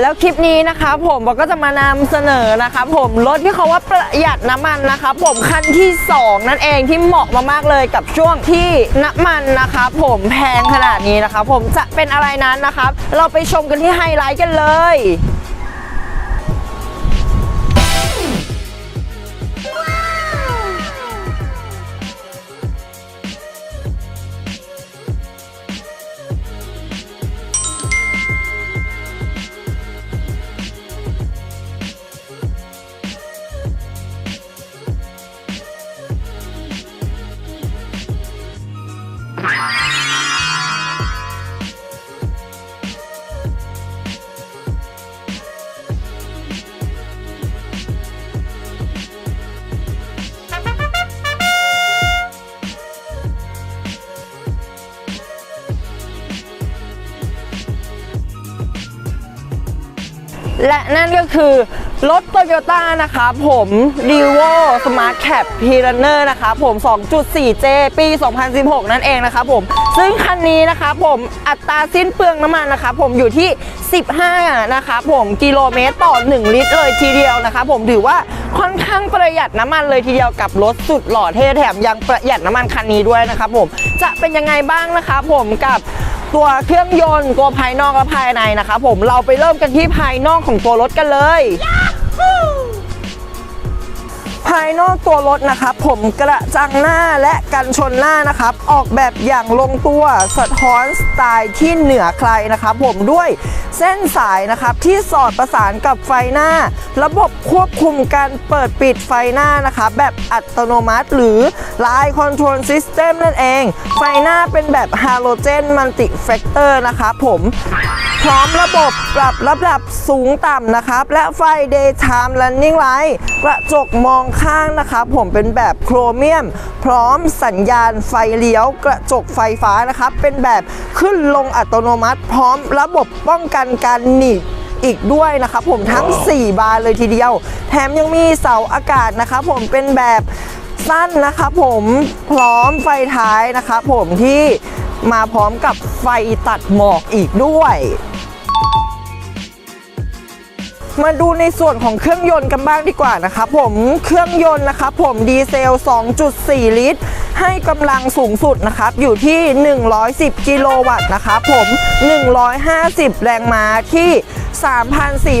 แล้วคลิปนี้นะคะผมบอกก็จะมานำเสนอนะคะผมรถที่เขาว่าประหยัดน้ำมันนะคะผมคันที่ 2 นั่นเองที่เหมาะมากๆเลยกับช่วงที่น้ำมันนะคะผมแพงขนาดนี้นะคะผมจะเป็นอะไรนั้นนะคะเราไปชมกันที่ไฮไลท์กันเลย และนั่นก็คือรถ Toyota นะคะผม r e v o Smart Cap p r u n n e r นะคะผม 2.4J ปี 2016 นั่นเองนะคะผม ซึ่งคันนี้นะคะผมอัตราสิ้นเปลืองน้ำมันนะคะผมอยู่ที่ 15 นะคะผมกิโลเมตรต่อ 1 ลิตรเลยทีเดียวนะคะผมถือว่าค่อนข้างประหยัดน้ำมันเลยทีเดียวกับรถสุดหล่อเท่แถมยังประหยัดน้ำมันคันนี้ด้วยนะคะผมจะเป็นยังไงบ้างนะคะผมกับ ตัวเครื่องยนต์ตัวภายนอกและภายในนะคะผมเราไปเริ่มกันที่ภายนอกของตัวรถกันเลย ภายนอกตัวรถนะครับผมกระจังหน้าและกันชนหน้านะครับ ออกแบบอย่างลงตัวสะท้อนสไตล์ที่เหนือใครนะครับ ผมด้วยเส้นสายนะครับที่สอดประสานกับไฟหน้า ระบบควบคุมการเปิดปิดไฟหน้านะครับแบบอัตโนมัติ หรือ Line Control System นั่นเอง ไฟหน้าเป็นแบบฮาโลเจนมัลติแฟกเตอร์นะครับผม พร้อมระบบปรับระดับสูงต่ำนะครับ และไฟ Daytime Running Light กระจกมองข้างนะครับ ผมเป็นแบบโครเมียม พร้อมสัญญาณไฟเลี้ยวกระจกไฟฟ้านะครับ เป็นแบบขึ้นลงอัตโนมัติ พร้อมระบบป้องกันการหนีบอีกด้วยนะครับผมทั้ง 4 บานเลยทีเดียว แถมยังมีเสาอากาศนะครับผมเป็นแบบสั้นนะครับผมพร้อมไฟท้ายนะครับผมที่มาพร้อมกับไฟตัดหมอกอีกด้วย มาดูในส่วนของเครื่องยนต์กันบ้างดีกว่านะครับผมเครื่องยนต์นะครับผมดีเซล 2.4 ลิตร ให้กำลังสูงสุดนะครับอยู่ที่ 110 กิโลวัตต์นะครับผม 150 แรงม้าที่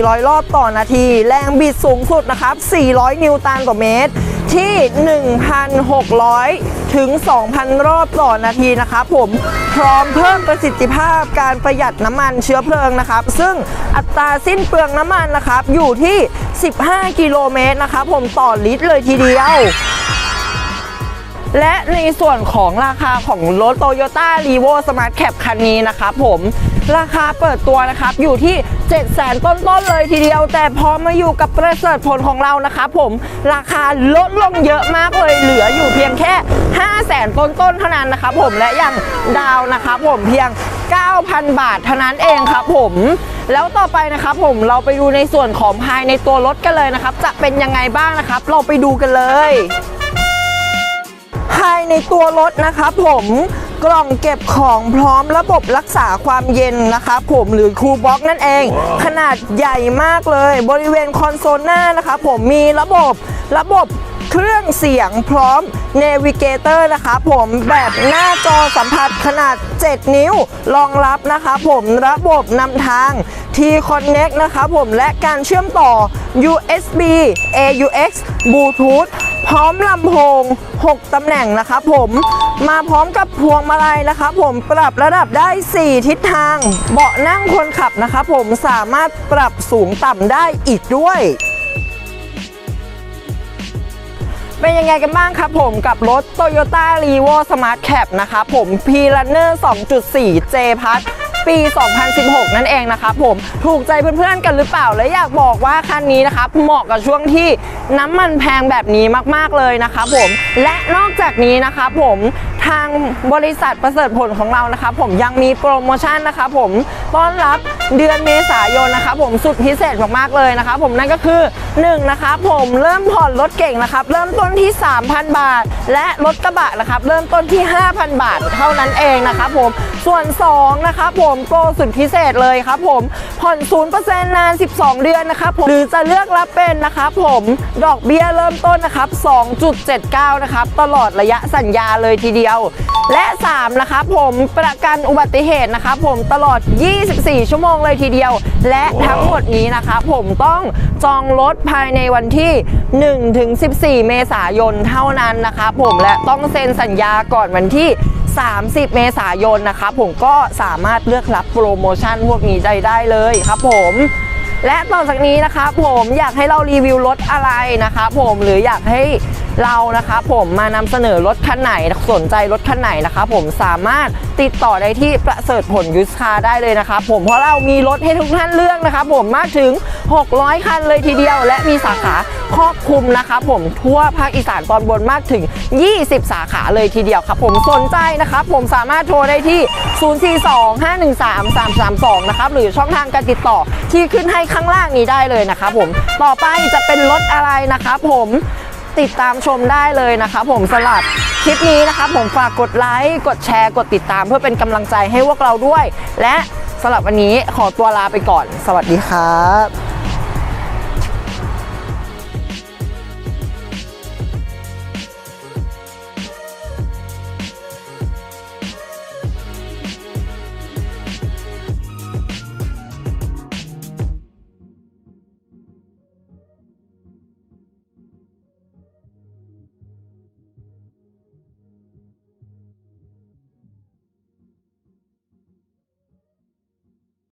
3,400 รอบต่อนาที แรงบิดสูงสุดนะครับ 400 นิวตันต่อเมตร ที่ 1,600 ถึง 2,000 รอบต่อนาทีนะครับผมพร้อมเพิ่มประสิทธิภาพการประหยัดน้ำมันเชื้อเพลิงนะครับ ซึ่งอัตราสิ้นเปลืองน้ำมันนะครับ อยู่ที่ 15 กิโลเมตรนะครับผมต่อลิตรเลยทีเดียว และในส่วนของราคาของรถ Toyota r e v o Smart Cap คันนี้นะครับผมราคาเปิดตัวนะครับอยู่ที่7 0 0 0 0 0ต้นๆเลยทีเดียว แต่พอมาอยู่กับประเสริฐผลของเรานะครับผมราคาลดลงเยอะมากเลยเหลืออยู่เพียงแค่ 5 0 0แสนต้นๆเท่านั้นนะครับผมและยังดาวน์นะครับผมเพียง 9,000 บาทเท่านั้นเองครับผมแล้วต่อไปนะครับผมเราไปดูในส่วนของภายในตัวรถกันเลยนะครับ จะเป็นยังไงบ้างนะครับ เราไปดูกันเลย ภายในตัวรถนะครับผมกล่องเก็บของพร้อมระบบรักษาความเย็นนะครับผมหรือคูลบ็อกนั่นเอง ขนาดใหญ่มากเลย บริเวณคอนโซลหน้านะครับผมมีระบบระบบเครื่องเสียงพร้อมเนวิเกเตอร์นะครับผมแบบหน้าจอสัมผัสขนาด 7 นิ้ว รองรับนะครับผมระบบนำทาง T-Connect นะครับผมและการเชื่อมต่อ USB AUX Bluetooth พร้อมลำโพง 6 ตำแหน่งนะครับผมมาพร้อมกับพวงมาลัยนะครับผมปรับระดับได้ 4 ทิศทาง เบาะนั่งคนขับนะครับผมสามารถปรับสูงต่ำได้อีกด้วยเป็นยังไงกันบ้างครับผมกับรถ Toyota r e v o Smart Cap นะครับผม p r u n n e r 2.4 J p a s ปี 2016 นั่นเองนะครับผมถูกใจเพื่อนๆกันหรือเปล่า และอยากบอกว่าคันนี้นะครับเหมาะกับช่วงที่น้ำมันแพงแบบนี้มากๆเลยนะครับผมและนอกจากนี้นะครับผม ทางบริษัทประเสริฐผลของเรานะครับผมยังมีโปรโมชั่นนะครับผมต้อนรับเดือนเมษายนนะครับผมสุดพิเศษมากๆเลยนะครับผมนั่นก็คือ1นะครับผมเริ่มผ่อนรถเก่งนะครับ เริ่มต้นที่ 3,000 บาท และรถกระบะนะครับ เริ่มต้นที่ 5,000 บาทเท่านั้นเองนะครับผมส่วน2นะครับผมโปรสุดพิเศษเลยครับผมผ่อน 0%นาน 12 เดือนนะครับผมหรือจะเลือกรับเป็นนะครับผมดอกเบี้ยเริ่มต้นนะครับ2.79 นะครับตลอดระยะสัญญาเลยทีเดียวและ 3 นะครับผมประกันอุบัติเหตุนะครับผมตลอด 24 ชั่วโมงเลยทีเดียว และทั้งหมดนี้นะครับผมต้องจองรถภายในวันที่1ถึง14 เมษายนเท่านั้นนะครับผมและต้องเซ็นสัญญาก่อนวันที่30 เมษายนนะครับผมก็สามารถเลือกรับโปรโมชั่นพวกนี้ได้ได้เลยครับผมและต่อจากนี้นะครับผมอยากให้เรารีวิวรถอะไรนะครับผมหรืออยากให้ เรานะครับผมมานำเสนอรถคันไหนสนใจรถคันไหนนะครับผมสามารถติดต่อได้ที่ประเสริฐผลยุสคาได้เลยนะครับผมเพราะเรามีรถให้ทุกท่านเลือกนะครับผมมากถึง 600 คันเลยทีเดียว และมีสาขาครอบคลุมนะครับผมทั่วภาคอีสานตอนบนมากถึง 20 สาขาเลยทีเดียวครับผมสนใจนะครับผมสามารถโทรได้ที่ 042-513-332 นะครับหรือช่องทางการติดต่อที่ขึ้นให้ข้างล่างนี้ได้เลยนะครับผมต่อไปจะเป็นรถอะไรนะครับผม ติดตามชมได้เลยนะคะผมสลับคลิปนี้นะครับผมฝากกดไลค์กดแชร์ กดติดตามเพื่อเป็นกำลังใจให้พวกเราด้วย และสำหรับวันนี้ขอตัวลาไปก่อน สวัสดีครับ